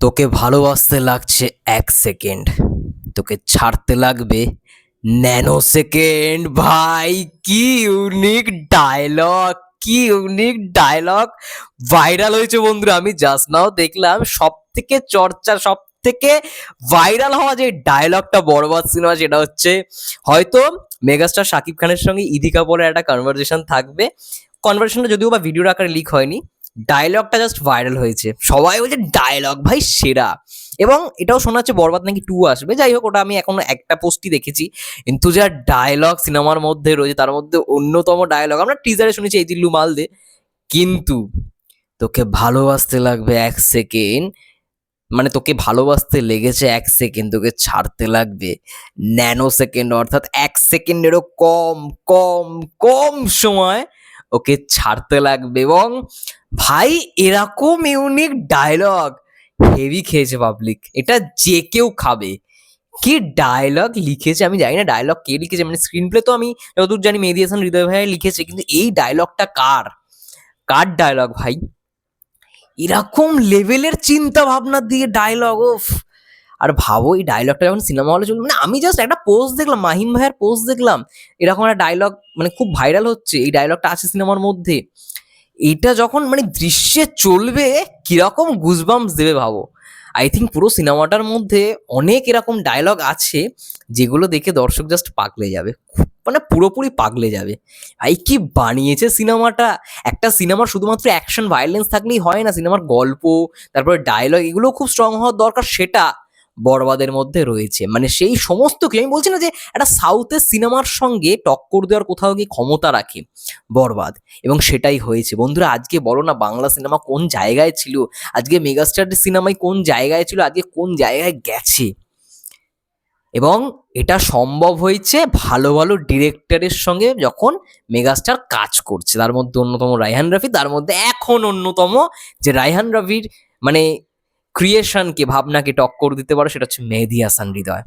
তোকে ভালোবাসতে লাগছে এক সেকেন্ড। তোকে ছাড়তে লাগবে ন্যানো সেকেন্ড। ভাই, কি ইউনিক ডায়লগ কি ইউনিক ডায়লগ ভাইরাল হয়েছে বন্ধুরা, আমি জাস্ট নাও দেখলাম সব থেকে চর্চা সব থেকে ভাইরাল হওয়া যে ডায়লগটা বরবাদ সিনেমা সেটা হচ্ছে হয়তো মেগাস্টার শাকিব খানের সঙ্গে ইদি কাপুরের একটা কনভারসেশন থাকবে। কনভারসেশনটা যদিও বা ভিডিওর আকারে লিক হয়নি ডায়লগটা জাস্ট ভাইরাল হয়েছে। সবাই বলছে ডায়লগ ভাই সেরা। এবং এটাও শোনা যাচ্ছে, বরবাদ নাকি টু আসবে? যাই হোক, ওটা আমি এখনও একটা পোস্টই দেখেছি। কিন্তু যা ডায়লগ সিনেমার মধ্যে রয়েছে, তার মধ্যে অন্যতম ডায়লগ আমরা টিজারে শুনেছি এই দিল্লু মাল দে কিন্তু তোকে ভালোবাসতে লাগবে এক সেকেন্ড মানে তোকে ভালোবাসতে লেগেছে এক সেকেন্ড তোকে ছাড়তে লাগবে ন্যানো সেকেন্ড অর্থাৎ এক সেকেন্ডেরও কম কম কম সময় ওকে ছাড়তে লাগবে এবং ভাই এরকম ইউনিক ডায়লগ হেভি খেয়েছে পাবলিক এটা যে কেউ খাবে। কি ডায়লগ লিখেছে আমি জানি না ডায়লগ কে লিখেছে? মানে স্ক্রিন প্লে তো আমি যতদূর জানি হাসান, হৃদয় ভাই লিখেছে, কিন্তু এই ডায়লগটা কার? কার ডায়লগ ভাই? এরকম লেভেলের চিন্তা ভাবনা দিয়ে ডায়লগ ওফ আর ভাবো এই ডায়লগটা যখন সিনেমা হলে চলবে মানে আমি জাস্ট একটা পোস্ট দেখলাম, মাহিম ভাইয়ের পোস্ট দেখলাম, এরকম একটা ডায়লগ মানে খুব ভাইরাল হচ্ছে, এই ডায়লগটা আছে সিনেমার মধ্যে। এটা যখন মানে দৃশ্যে চলবে, কীরকম গুজবাম্স দেবে ভাবো। আই থিঙ্ক পুরো সিনেমাটার মধ্যে অনেক এরকম ডায়লগ আছে, যেগুলো দেখে দর্শক জাস্ট পাগলে যাবে মানে পুরোপুরি পাগলে যাবে। আই কি বানিয়েছে সিনেমাটা একটা সিনেমার শুধুমাত্র অ্যাকশন ভায়োলেন্স থাকলেই হয় না সিনেমার গল্প, তারপরে ডায়লগ এগুলো খুব স্ট্রং হওয়ার দরকার, সেটা বরবাদের মধ্যে রয়েছে। মানে সেই সমস্ত কিছু আমি বলছি না যে একটা সাউথের সিনেমার সঙ্গে টক্কর দেওয়ার কোথাও গিয়ে ক্ষমতা রাখে বরবাদ এবং সেটাই হয়েছে। বন্ধুরা, আজকে বলো না বাংলা সিনেমা কোন জায়গায় ছিল? আজকে মেগাস্টার সিনেমায় কোন জায়গায় ছিল? আজকে কোন জায়গায় গেছে? এবং এটা সম্ভব হয়েছে ভালো ভালো ডিরেক্টরের সঙ্গে যখন মেগাস্টার কাজ করছে। তার মধ্যে অন্যতম রায়হান রাফি, তার মধ্যে এখন অন্যতম যে রায়হান রাফির মানে ক্রিয়েশনকে ভাবনাকে টক্কর দিতে পারো, সেটা হচ্ছে মেহেদি হাসান হৃদয়।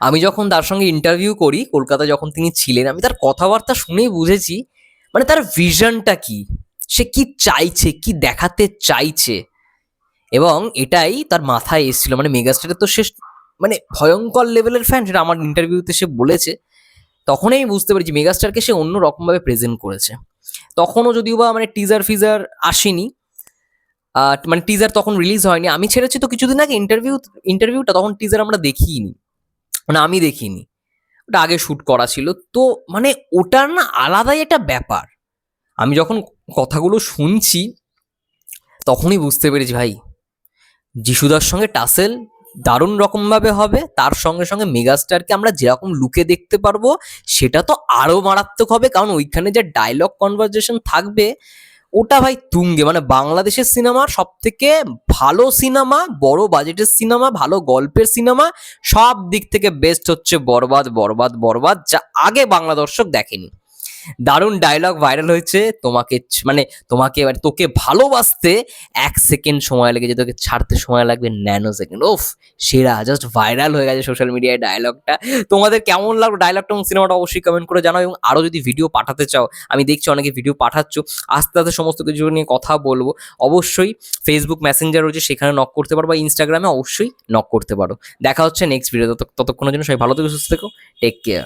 আমি যখন তার সঙ্গে ইন্টারভিউ করি কলকাতা যখন তিনি ছিলেন, আমি তার কথাবার্তা শুনেই বুঝেছি মানে তার ভিশনটা কি? সে কি চাইছে, কি দেখাতে চাইছে? এবং এটাই তার মাথায় এসেছিল। মানে মেগাস্টারের তো সে মানে ভয়ঙ্কর লেভেলের ফ্যান সেটা আমার ইন্টারভিউতে সে বলেছে। তখনই বুঝতে পেরেছি মেগাস্টারকে সে অন্য রকমভাবে প্রেজেন্ট করেছে। তখনও যদিও বা মানে টিজার ফিজার আসেনি মানে টিজার তখন রিলিজ হয়নি। আমি ছেড়েছি তো কিছুদিন আগে ইন্টারভিউ ইন্টারভিউটা তখন টিজার আমরা দেখিনি। মানে আমি দেখিনি। ওটা আগে শ্যুট করা ছিল। তো মানে ওটার না আলাদাই একটা ব্যাপার। আমি যখন কথাগুলো শুনছি, তখনই বুঝতে পেরেছি ভাই, যিশুদার সঙ্গে টাসেল দারুণ রকমভাবে হবে, তার সঙ্গে সঙ্গে মেগাস্টারকে আমরা যেরকম লুকে দেখতে পারব, সেটা তো আরও মারাত্মক হবে। কারণ ওইখানে যে ডায়লগ কনভারজেশন থাকবে ওটা ভাই তুঙ্গে মানে বাংলাদেশের সিনেমার সব থেকে ভালো সিনেমা, বড় বাজেটের সিনেমা, ভালো গল্পের সিনেমা, সব দিক থেকে বেস্ট হচ্ছে বরবাদ বরবাদ বরবাদ, যা আগে বাংলা দর্শক দেখেনি। দারুণ ডায়লগ ভাইরাল হয়েছে। তোমাকে মানে তোমাকে এবার তোকে ভালোবাসতে এক সেকেন্ড সময় লেগেছে তোকে ছাড়তে সময় লাগবে ন্যানো সেকেন্ড ওফ সেরা জাস্ট ভাইরাল হয়ে গেছে সোশ্যাল মিডিয়ায় ডায়লগটা তোমাদের কেমন লাগল ডায়লগটা এবং সিনেমাটা অবশ্যই কমেন্ট করে জানাও এবং আরও যদি ভিডিও পাঠাতে চাও, আমি দেখছি অনেকে ভিডিও পাঠাচ্ছ, আস্তে আস্তে সমস্ত কিছু নিয়ে কথা বলব। অবশ্যই ফেসবুক মেসেঞ্জার রয়েছে, সেখানে নক করতে পারো বা ইনস্টাগ্রামে অবশ্যই নক করতে পারো। দেখা হচ্ছে নেক্সট ভিডিও ততক্ষণের জন্য সবাই ভালো থেকে, সুস্থ থেকো টেক কেয়ার